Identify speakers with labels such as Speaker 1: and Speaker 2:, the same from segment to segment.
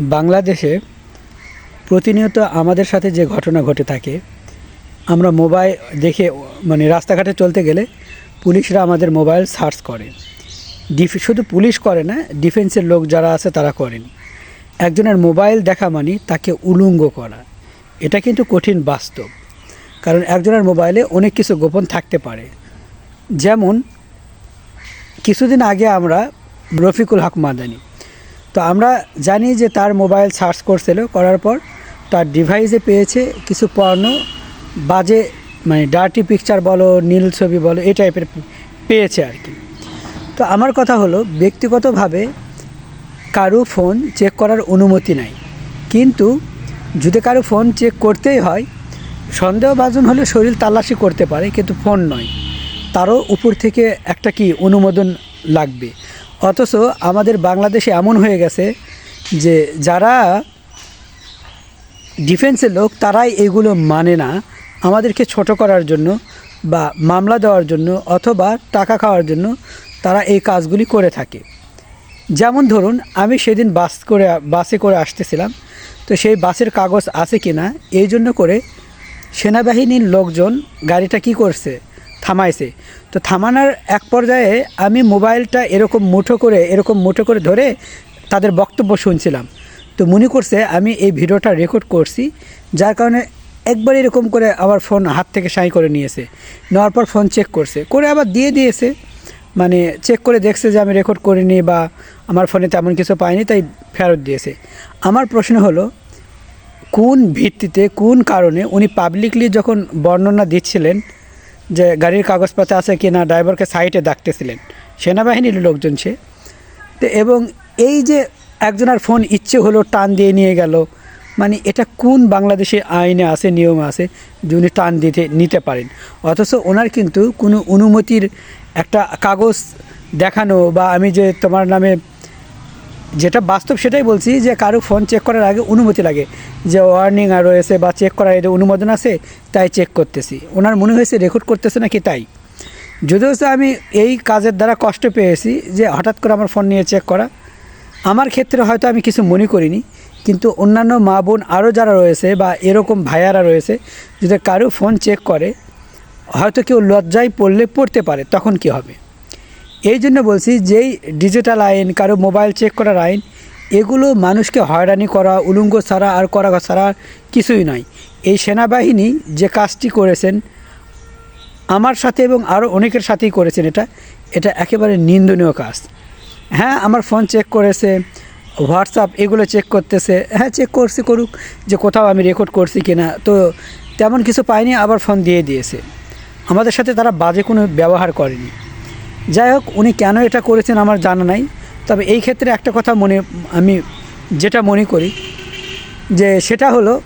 Speaker 1: বাংলাদেশে প্রতিনিয়ত আমাদের সাথে যে ঘটনা ঘটে থাকে, আমরা মোবাইল দেখে মানে রাস্তাঘাটে চলতে গেলে পুলিশরা আমাদের মোবাইল সার্চ করে। ডিফ, শুধু পুলিশ করে না, ডিফেন্সের লোক যারা আছে তারা করেন। একজনের মোবাইল দেখা মানে তাকে উলঙ্গ করা। এটা কিন্তু কঠিন বাস্তব, কারণ একজনের মোবাইলে অনেক কিছু গোপন থাকতে পারে। যেমন, কিছুদিন আগে আমরা রফিকুল হক মাদানি তো আমরা জানি যে তার মোবাইল সার্চ করছিল, করার পর তার ডিভাইসে পেয়েছে কিছু পর্ণ বাজে মানে ডার্টি পিকচার বলো, নীল ছবি বলো, এই টাইপের পেয়েছে আর কি। তো আমার কথা হলো, ব্যক্তিগতভাবে কারও ফোন চেক করার অনুমতি নাই। কিন্তু যদি কারও ফোন চেক করতেই হয়, সন্দেহভাজন হলে শরীর তালাশি করতে পারে, কিন্তু ফোন নয়। তারও উপর থেকে একটা কি অনুমোদন লাগবে? অথচ আমাদের বাংলাদেশে এমন হয়ে গেছে যে যারা ডিফেন্সের লোক, তারাই এগুলো মানে না। আমাদেরকে ছোট করার জন্য বা মামলা দেওয়ার জন্য অথবা টাকা খাওয়ার জন্য তারা এই কাজগুলি করে থাকে। যেমন ধরুন, আমি সেদিন বাস করে, বাসে করে আসতেছিলাম। তো সেই বাসের কাগজ আছে কি না এই জন্য করে সেনাবাহিনীর লোকজন গাড়িটা কি করছে? থামাইছে। তো থামানোর এক পর্যায়ে আমি মোবাইলটা এরকম মুঠো করে, এরকম মুঠো করে ধরে তাদের বক্তব্য শুনছিলাম। তো মনে করছে আমি এই ভিডিওটা রেকর্ড করছি, যার কারণে একবার এরকম করে আবার ফোন হাত থেকে সাই করে নিয়েছে। নেওয়ার পর ফোন চেক করছে। করে আবার দিয়ে দিয়েছে। মানে চেক করে দেখছে যে আমি রেকর্ড করিনি বা আমার ফোনে তেমন কিছু পাইনি, তাই ফেরত দিয়েছে। আমার প্রশ্ন হলো, কোন ভিত্তিতে, কোন কারণে উনি পাবলিকলি যখন বর্ণনা দিচ্ছিলেন যে গাড়ির কাগজপত্র আছে কি না, ড্রাইভারকে সাইডে ডাকতেছিলেন। সেনাবাহিনীর লোকজন সে। তো এবং এই যে একজনের ফোন ইচ্ছে হলো টান দিয়ে নিয়ে গেল মানে এটা কোন বাংলাদেশে আইনে আছে, নিয়মে আছে, যে উনি টান দিতে, নিতে পারেন? অথচ ওনার কিন্তু কোনো অনুমতির একটা কাগজ দেখানো বা আমি যে তোমার নামে যেটা বাস্তব সেটাই বলছি যে কারও ফোন চেক করার আগে অনুমতি লাগে। যে ওয়ার্নিং আর রয়েছে বা চেক করার এটা অনুমোদন আছে, তাই চেক করতেছি। ওনার মনে হয়েছে রেকর্ড করতেছে নাকি তাই? যদিও আমি এই কাজের দ্বারা কষ্ট পেয়েছি যে হঠাৎ করে আমার ফোন নিয়ে চেক করা, আমার ক্ষেত্রে হয়তো আমি কিছু মনে করিনি, কিন্তু অন্যান্য মা বোন আরও যারা রয়েছে বা এরকম ভাইয়ারা রয়েছে, যদি কারও ফোন চেক করে, হয়তো কেউ লজ্জায় পড়লে পড়তে পারে, তখন কি হবে? এই জন্য বলছি, যেই ডিজিটাল আইন, কারও মোবাইল চেক করার আইন, এগুলো মানুষকে হয়রানি করা, উলঙ্গ ছাড়া আর করা ছাড়া কিছুই নয়। এই সেনাবাহিনী যে কাজটি করেছেন, আমার সাথে এবং আরও অনেকের সাথেই করেছেন এটা এটা একেবারে নিন্দনীয় কাজ। হ্যাঁ আমার ফোন চেক করেছে হোয়াটসঅ্যাপ এগুলো চেক করতেছে হ্যাঁ চেক করছে, করুক যে কোথাও আমি রেকর্ড করছি কিনা, তো তেমন কিছু পাইনি, আবার ফোন দিয়ে দিয়েছে। আমাদের সাথে তারা বাজে কোনো ব্যবহার করেনি। যাই হোক, উনি কেন এটা করেছেন আমার জানা নাই। তবে এই ক্ষেত্রে একটা কথা মনে, আমি যেটা মনে করি, যে সেটা হলো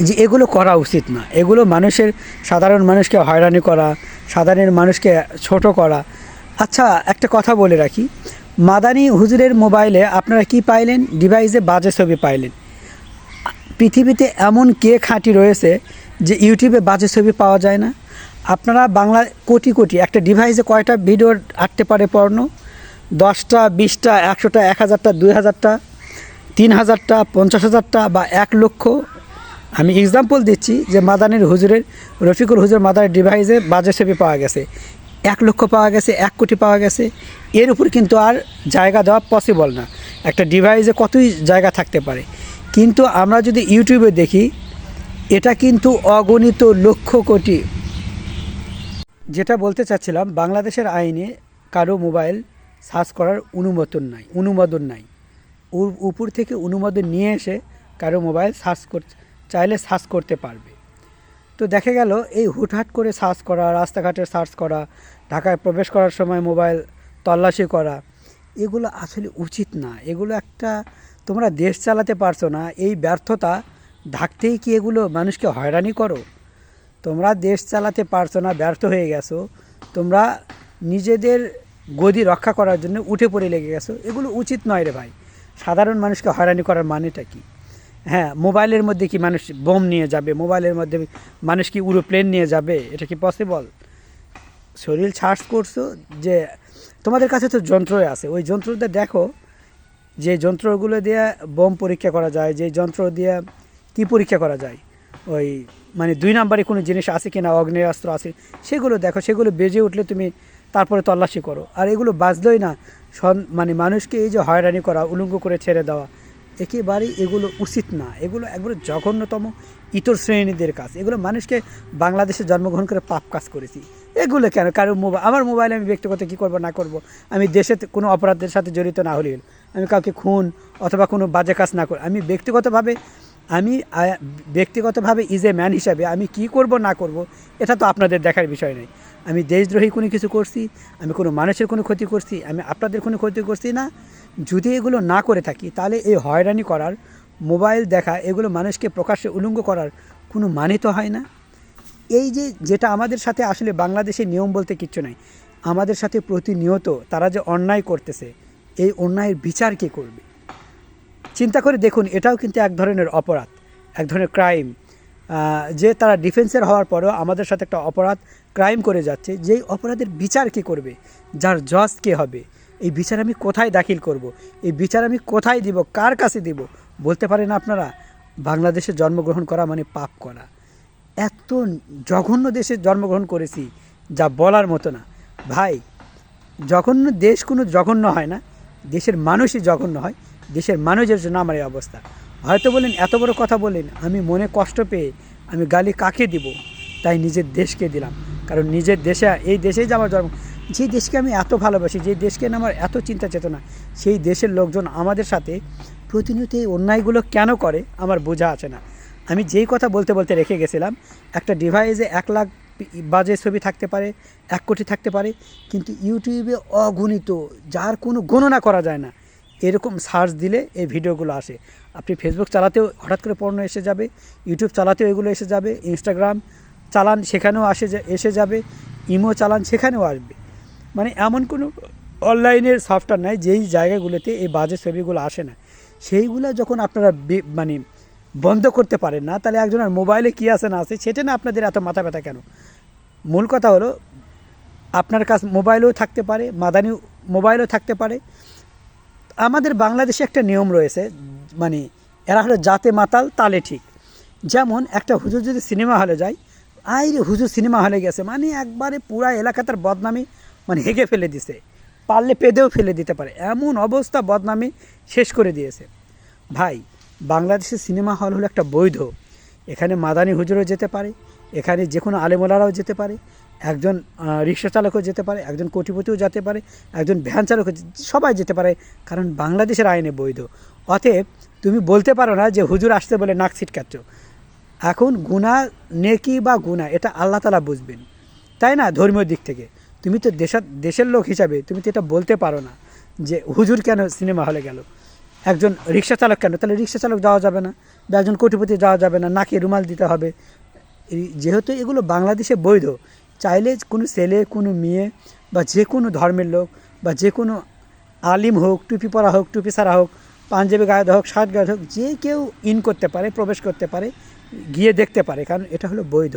Speaker 1: যে এগুলো করা উচিত না। এগুলো মানুষের, সাধারণ মানুষকে হয়রানি করা, সাধারণ মানুষকে ছোট করা। আচ্ছা একটা কথা বলে রাখি। মাদানি হুজুরের মোবাইলে আপনারা কি পাইলেন? ডিভাইসে বাজে ছবি পাইলেন। পৃথিবীতে এমন কে খাঁটি রয়েছে যে ইউটিউবে বাজে ছবি পাওয়া যায় না? আপনারা বাংলা কোটি কোটি, একটা ডিভাইসে কয়টা ভিডিও আটতে পারে পর্ণ দশটা, বিশটা, একশোটা এক হাজারটা দুই হাজারটা তিন হাজারটা পঞ্চাশ হাজারটা বা এক লক্ষ। আমি এক্সাম্পল দিচ্ছি যে মাদানির হুজুরের, রফিকুল হুজুর মাদারের ডিভাইসে বাজে ছবি পাওয়া গেছে। এক লক্ষ পাওয়া গেছে, এক কোটি পাওয়া গেছে। এর উপর কিন্তু আর জায়গা দেওয়া পসিবল না। একটা ডিভাইসে কতই জায়গা থাকতে পারে। কিন্তু আমরা যদি ইউটিউবে দেখি, এটা কিন্তু অগণিত লক্ষ কোটি যেটা বলতে চাচ্ছিলাম, বাংলাদেশের আইনে কারও মোবাইল সার্চ করার অনুমোদন নাই অনুমোদন নাই। উপর থেকে অনুমোদন নিয়ে এসে কারও মোবাইল সার্চ কর, চাইলে সার্চ করতে পারবে। তো দেখা গেল, এই হুটহাট করে সার্চ করা, রাস্তাঘাটে সার্চ করা, ঢাকায় প্রবেশ করার সময় মোবাইল তল্লাশি করা, এগুলো আসলে উচিত না। এগুলো একটা, তোমরা দেশ চালাতে পারছ না, এই ব্যর্থতা ঢাকতেই কি এগুলো মানুষকে হয়রানি করো? তোমরা দেশ চালাতে পারছ না, ব্যর্থ হয়ে গেছো, তোমরা নিজেদের গদি রক্ষা করার জন্য উঠে পড়ে লেগে গেছো, এগুলো উচিত নয় রে ভাই। সাধারণ মানুষকে হয়রানি করার মানেটা কি? হ্যাঁ মোবাইলের মধ্যে কি মানুষ বোম নিয়ে যাবে? মোবাইলের মধ্যে মানুষ কি উরোপ্লেন নিয়ে যাবে? এটা কি পসিবল শরীর সার্চ করছ যে, তোমাদের কাছে তো যন্ত্রই আছে, ওই যন্ত্রটা দেখো, যে যন্ত্রগুলো দিয়ে বোম পরীক্ষা করা যায়, যে যন্ত্র দিয়ে কি পরীক্ষা করা যায়? ওই মানে দুই নাম্বারে কোনো জিনিস আছে কি না অগ্নেয়াস্ত্র আছে, সেগুলো দেখো, সেগুলো বেজে উঠলে তুমি তারপরে তল্লাশি করো। আর এগুলো বাজলোই না মানে মানুষকে এই যে হয়রানি করা, উলঙ্গ করে ছেড়ে দেওয়া, একেবারেই এগুলো উচিত না। এগুলো একবারে জঘন্যতম, ইতর শ্রেণীদের কাজ। এগুলো মানুষকে বাংলাদেশে জন্মগ্রহণ করে পাপ কাজ করেছি। এগুলো কেন? কারও মোবাইল আমার মোবাইলে আমি ব্যক্তিগত কী করব, না করব? আমি দেশে কোনো অপরাধের সাথে জড়িত না হলে আমি কাউকে খুন অথবা কোনো বাজে কাজ না করি আমি ব্যক্তিগতভাবে আমি ব্যক্তিগতভাবে ইজ এ ম্যান হিসাবে আমি কি করব, না করব, এটা তো আপনাদের দেখার বিষয় নেই আমি দেশদ্রোহী কোনো কিছু করছি, আমি কোনো মানুষের কোনো ক্ষতি করছি, আমি আপনাদের কোনো ক্ষতি করছি না। যদি এগুলো না করে থাকি, তাহলে এই হয়রানি করার, মোবাইল দেখা, এগুলো মানুষকে প্রকাশ্যে উলঙ্গ করার কোনো মানে তো হয় না। এই যে, যেটা আমাদের সাথে আসলে বাংলাদেশের নিয়ম বলতে কিচ্ছু নাই। আমাদের সাথে প্রতিনিয়ত তারা যে অন্যায় করতেছে, এই অন্যায়ের বিচার কে করবে? চিন্তা করে দেখুন, এটাও কিন্তু এক ধরনের অপরাধ, এক ধরনের ক্রাইম যে তারা ডিফেন্সের হওয়ার পরেও আমাদের সাথে একটা অপরাধ ক্রাইম করে যাচ্ছে। যেই অপরাধের বিচার কে করবে? যার জজ কে হবে? এই বিচার আমি কোথায় দাখিল করব। এই বিচার আমি কোথায় দিব? কার কাছে দিব? বলতে পারেন আপনারা, বাংলাদেশে জন্মগ্রহণ করা মানে পাপ করা। এত জঘন্য দেশে জন্মগ্রহণ করেছি যা বলার মতো না। ভাই, জঘন্য দেশ কোনো জঘন্য হয় না। দেশের মানুষই জঘন্য হয়। দেশের মানুষের জন্য আমার এই অবস্থা। হয়তো বলেন, এত বড় কথা বলেন, আমি মনে কষ্ট পেয়ে আমি গালি কাকে দিব? তাই নিজের দেশকে দিলাম। কারণ নিজের দেশে, এই দেশেই যে আমার জন্ম, যে দেশকে আমি এত ভালোবাসি, যে দেশকে আমার এত চিন্তা চেতনা, সেই দেশের লোকজন আমাদের সাথে প্রতিনিয়ত এই অন্যায়গুলো কেন করে, আমার বোঝা আছে না। আমি যেই কথা বলতে বলতে রেখে গেছিলাম, একটা ডিভাইসে এক লাখ বাজে ছবি থাকতে পারে, এক কোটি থাকতে পারে, কিন্তু ইউটিউবে অগণিত, যার কোনো গণনা করা যায় না। এরকম সার্চ দিলে এই ভিডিওগুলো আসে। আপনি ফেসবুক চালাতেও হঠাৎ করে পণ্য এসে যাবে ইউটিউব চালাতেও এগুলো এসে যাবে ইনস্টাগ্রাম চালান সেখানেও আসে এসে যাবে ইমো চালান সেখানেও আসবে। মানে এমন কোনো অনলাইনের সফটওয়্যার নাই যেই জায়গাগুলোতে এই বাজে ছবিগুলো আসে না। সেইগুলো যখন আপনারা মানে বন্ধ করতে পারেন না, তাহলে একজনের মোবাইলে কী আছে না আছে সেটা না আপনাদের এত মাথা ব্যথা কেন? মূল কথা হলো, আপনার কাছে মোবাইলও থাকতে পারে মাদানি মোবাইলও থাকতে পারে। আমাদের বাংলাদেশে একটা নিয়ম রয়েছে মানে এরা হলো জাতে মাতাল, তালে ঠিক। যেমন একটা হুজুর যদি সিনেমা হলে যায়, আই রে হুজুর সিনেমা হলে গেছে মানে একবারে পুরা এলাকা তার বদনামি মানে হেগে ফেলে দিছে। পারলে পেদেও ফেলে দিতে পারে। এমন অবস্থা বদনামি শেষ করে দিয়েছে। ভাই, বাংলাদেশের সিনেমা হল হলো একটা বৈধ। এখানে মাদানি হুজুরও যেতে পারে, এখানে যে কোনো আলেমোলারাও যেতে পারে। একজন রিক্সা চালকও যেতে পারে, একজন কোটিপতিও যেতে পারে, একজন ভ্যান চালকও সবাই যেতে পারে, কারণ বাংলাদেশের আইনে বৈধ। অতএব তুমি বলতে পারো না যে হুজুর আসতে বলে নাক ছিটকাচ্ছ। এখন গুণা নেকি বা গুণা এটা আল্লাহ তালা বুঝবেন। তাই না? ধর্মীয় দিক থেকে। তুমি তো দেশের দেশের লোক হিসাবে তুমি তো এটা বলতে পারো না যে হুজুর কেন সিনেমা হলে গেল? একজন রিক্সা চালক কেন? তাহলে রিক্সা চালক যাওয়া যাবে না, বা একজন কোটিপতি যাওয়া যাবে না, নাকে রুমাল দিতে হবে। যেহেতু এগুলো বাংলাদেশে বৈধ চাইলে কোনো ছেলে, কোনো মেয়ে বা যে কোনো ধর্মের লোক বা যে কোনো আলিম হোক, টুপি পরা হোক, টুপি ছাড়া হোক, পাঞ্জাবি গায়ে হোক, শার্ট গায়ে হোক, যে কেউ ইন করতে পারে, প্রবেশ করতে পারে, গিয়ে দেখতে পারে। কারণ এটা হলো বৈধ।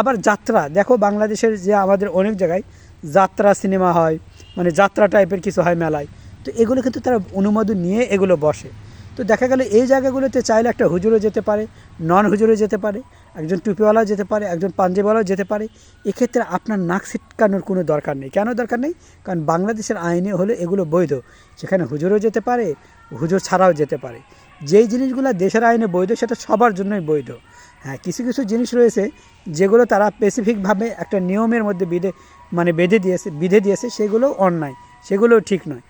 Speaker 1: আবার যাত্রা, দেখো বাংলাদেশের যে আমাদের অনেক জায়গায় যাত্রা সিনেমা হয় মানে যাত্রা টাইপের কিছু হয় মেলায়। তো এগুলো কিন্তু তারা অনুমোদন নিয়ে এগুলো বসে। তো দেখা গেল এই জায়গাগুলোতে চাইলে একটা হুজুরও যেতে পারে, নন হুজুরও যেতে পারে, একজন টুপিওয়ালাও যেতে পারে, একজন পাঞ্জাবিওয়ালাও যেতে পারে। এক্ষেত্রে আপনার নাক ছিটকানোর কোনো দরকার নেই। কেন দরকার নেই? কারণ বাংলাদেশের আইনে হলে এগুলো বৈধ। সেখানে হুজুরও যেতে পারে, হুজুর ছাড়াও যেতে পারে। যেই জিনিসগুলো দেশের আইনে বৈধ, সেটা সবার জন্যই বৈধ। হ্যাঁ কিছু কিছু জিনিস রয়েছে যেগুলো তারা স্পেসিফিকভাবে একটা নিয়মের মধ্যে বিধে মানে বেঁধে দিয়েছে, বিধে দিয়েছে, সেগুলো অন্যায় সেগুলোও ঠিক নয়।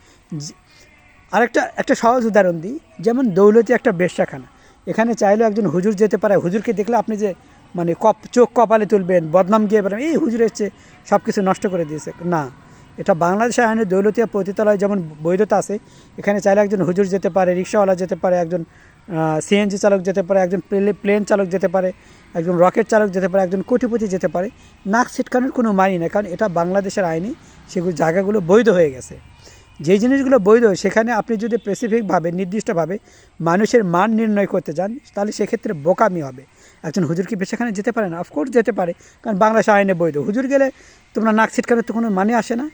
Speaker 1: আরেকটা, একটা সহজ উদাহরণ দিই। যেমন দৌলতি একটা বেশ্যাখানা। এখানে চাইলেও একজন হুজুর যেতে পারে। হুজুরকে দেখলে আপনি যে মানে কপ, চোখ কপালে তুলবেন, বদনাম গিয়ে বেড়াবেন, এই হুজুর এসছে সব কিছু নষ্ট করে দিয়েছে। না, এটা বাংলাদেশের আইনে দৌলতিয়া পতিতালয় যেমন বৈধতা আছে, এখানে চাইলে একজন হুজুর যেতে পারে, রিক্সাওয়ালা যেতে পারে, একজন সিএনজি চালক যেতে পারে, একজন প্লে- প্লেন চালক যেতে পারে, একজন রকেট চালক যেতে পারে, একজন কোটিপতি যেতে পারে। নাক ছিটকানোর কোনো মানি না কারণ এটা বাংলাদেশের আইনে, সেগুলো জায়গাগুলো বৈধ হয়ে গেছে। যেই জিনিসগুলো বৈধ, সেখানে আপনি যদি স্পেসিফিকভাবে নির্দিষ্টভাবে মানুষের মান নির্ণয় করতে যান তাহলে সেক্ষেত্রে বোকামি হবে। একজন হুজুর কি সেখানে যেতে পারে না? অফকোর্স যেতে পারে, কারণ বাংলাদেশ আইনে বৈধ। হুজুর গেলে তোমরা নাক ছিটকানোর তো কোনো মানে আসে না।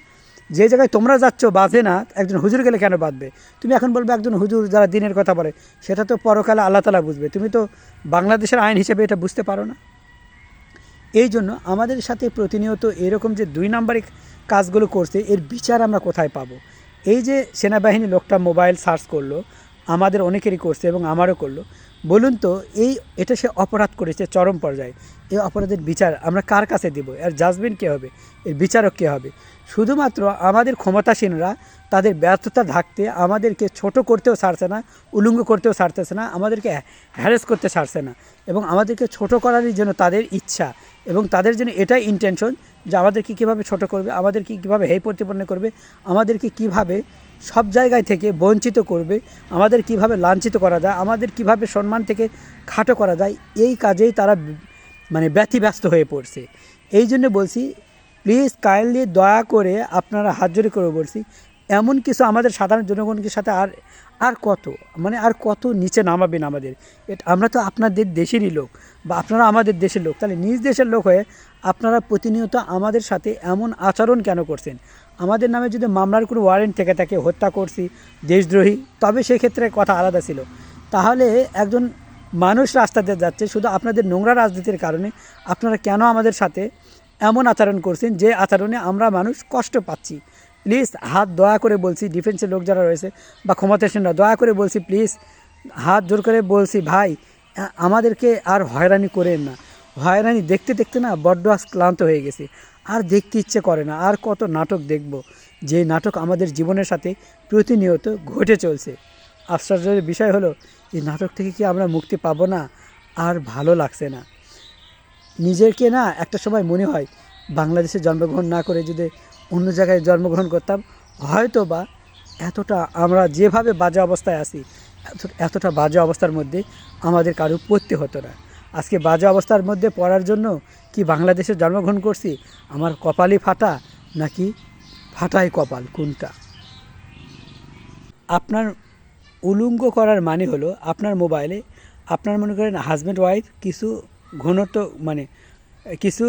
Speaker 1: যে জায়গায় তোমরা যাচ্ছ বাঁধে না, একজন হুজুর গেলে কেন বাঁধবে তুমি এখন বলবে একজন হুজুর যারা দিনের কথা বলে, সেটা তো পরকালে আল্লাহ তালা বুঝবে। তুমি তো বাংলাদেশের আইন হিসেবে এটা বুঝতে পারো না। এই জন্য আমাদের সাথে প্রতিনিয়ত এরকম যে দুই নাম্বারিক কাজগুলো করছে, এর বিচার আমরা কোথায় পাবো? এই যে সেনাবাহিনী লোকটা মোবাইল সার্চ করল, আমাদের অনেকেরই করছে এবং আমারও করল, বলুন তো এই, এটা সে অপরাধ করেছে চরম পর্যায়ে। এই অপরাধের বিচার আমরা কার কাছে দেব? আর জাজমেন্ট কে হবে? এর বিচারক কে হবে? শুধুমাত্র আমাদের ক্ষমতাসীনরা তাদের ব্যর্থতা ঢাকতে আমাদেরকে ছোট করতেও ছাড়ছে না, উলঙ্গ করতেও ছাড়তেছে না, আমাদেরকে হ্যারেস করতে ছাড়ছে না এবং আমাদেরকে ছোট করারই জন্য তাদের ইচ্ছা এবং তাদের জন্য এটাই ইন্টেনশন যে আমাদেরকে কীভাবে ছোট করবে, আমাদেরকে কীভাবে হেয় প্রতিপন্ন করবে, আমাদেরকে কীভাবে সব জায়গায় থেকে বঞ্চিত করবে, আমাদের কীভাবে লাঞ্ছিত করা যায়, আমাদের কীভাবে সম্মান থেকে খাটো করা যায়, এই কাজেই তারা মানে ব্যথিব্যস্ত হয়ে পড়ছে। এই জন্য বলছি প্লিজ কাইন্ডলি দয়া করে আপনারা হাত জোরে করে বলছি এমন কিছু আমাদের সাধারণ জনগণের সাথে আর আর কত? মানে আর কত নিচে নামাবেন আমাদের? এটা, আমরা তো আপনাদের দেশেরই লোক বা আপনারা আমাদের দেশের লোক। তাহলে নিজ দেশের লোক হয়ে আপনারা প্রতিনিয়ত আমাদের সাথে এমন আচরণ কেন করছেন? আমাদের নামে যদি মামলার কোনো ওয়ারেন্ট থেকে থাকে, হত্যা করছি, দেশদ্রোহী, তবে সেক্ষেত্রে কথা আলাদা ছিল। তাহলে একজন মানুষ রাস্তাতে যাচ্ছে, শুধু আপনাদের নোংরা রাজনীতির কারণে আপনারা কেন আমাদের সাথে এমন আচরণ করছেন যে আচরণে আমরা মানুষ কষ্ট পাচ্ছি? প্লিজ হাত দয়া করে বলছি ডিফেন্সের লোক যারা রয়েছে বা ক্ষমতাসীনরা দয়া করে বলছি প্লিজ হাত জোর করে বলছি ভাই আমাদেরকে আর হয়রানি করেন না। হয়রানি দেখতে দেখতে না বড্ড আজ ক্লান্ত হয়ে গেছে। আর দেখতে ইচ্ছে করে না, আর কত নাটক দেখব। যে নাটক আমাদের জীবনের সাথে প্রতিনিয়ত ঘটে চলছে। আশ্চর্যের বিষয় হলো, এই নাটক থেকে কি আমরা মুক্তি পাবো না? আর ভালো লাগছে না। নিজেকে না একটা সময় মনে হয়, বাংলাদেশে জন্মগ্রহণ না করে যদি অন্য জায়গায় জন্মগ্রহণ করতাম হয়তো বা এতটা আমরা যেভাবে বাজে অবস্থায় আছি এতটা বাজে অবস্থার মধ্যে আমাদের কারও পড়তে হতো না। আজকে বাজে অবস্থার মধ্যে পড়ার জন্য কি বাংলাদেশে জন্মগ্রহণ করছি, আমার কপালই ফাটা নাকি ফাটাই কপাল, কোনটা? আপনার উলঙ্গ করার মানে হলো আপনার মোবাইলে আপনার মনে করেন হাজব্যান্ড ওয়াইফ কিছু ঘনত্ব মানে কিছু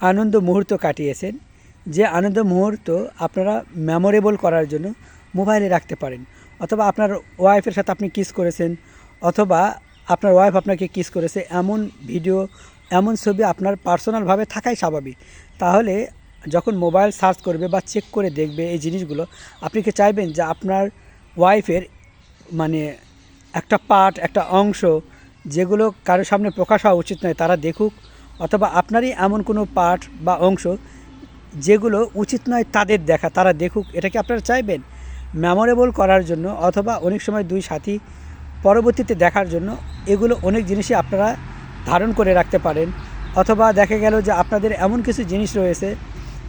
Speaker 1: আনন্দ মুহূর্ত কাটিয়েছেন যে আনন্দ মুহূর্ত আপনারা মেমোরেবল করার জন্য মোবাইলে রাখতে পারেন। অথবা আপনার ওয়াইফের সাথে আপনি কিস করেছেন, অথবা আপনার ওয়াইফ আপনাকে কিস করেছে, এমন ভিডিও এমন ছবি আপনার পার্সোনালভাবে থাকাই স্বাভাবিক। তাহলে যখন মোবাইল সার্চ করবে বা চেক করে দেখবে এই জিনিসগুলো, আপনি কি চাইবেন যে আপনার ওয়াইফের মানে একটা পার্ট একটা অংশ যেগুলো কারোর সামনে প্রকাশ হওয়া উচিত নয়, তারা দেখুক, অথবা আপনারই এমন কোনো পার্ট বা অংশ যেগুলো উচিত নয় তাদের দেখা, তারা দেখুক, এটা কি আপনারা চাইবেন? মেমোরেবল করার জন্য অথবা অনেক সময় দুই সাথী পরবর্তীতে দেখার জন্য এগুলো অনেক জিনিসই আপনারা ধারণ করে রাখতে পারেন। অথবা দেখা গেল যে আপনাদের এমন কিছু জিনিস রয়েছে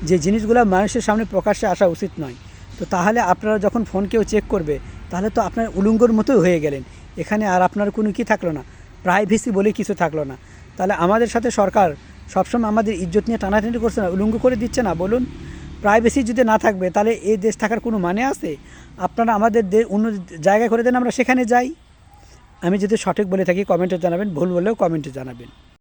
Speaker 1: যে জিনিসগুলো মানুষের সামনে প্রকাশ্যে আসা উচিত নয়। তো তাহলে আপনারা যখন ফোন কেউ চেক করবে, তাহলে তো আপনার উলঙ্গর মতোই হয়ে গেলেন। এখানে আর আপনার কোনো কি থাকল না। প্রাইভেসি বলে কিছু থাকল না। তাহলে আমাদের সাথে সরকার সবসময় আমাদের ইজ্জত নিয়ে টানাটানি করছে না, উলঙ্গ করে দিচ্ছে না। বলুন প্রাইভেসি যদি না থাকবে, তাহলে এই দেশ থাকার কোনো মানে আছে? আপনারা আমাদের অন্য জায়গায় করে দেন, আমরা সেখানে যাই। আমি যদি সঠিক বলে থাকি কমেন্টে জানাবেন, ভুল বলেও কমেন্টে জানাবেন।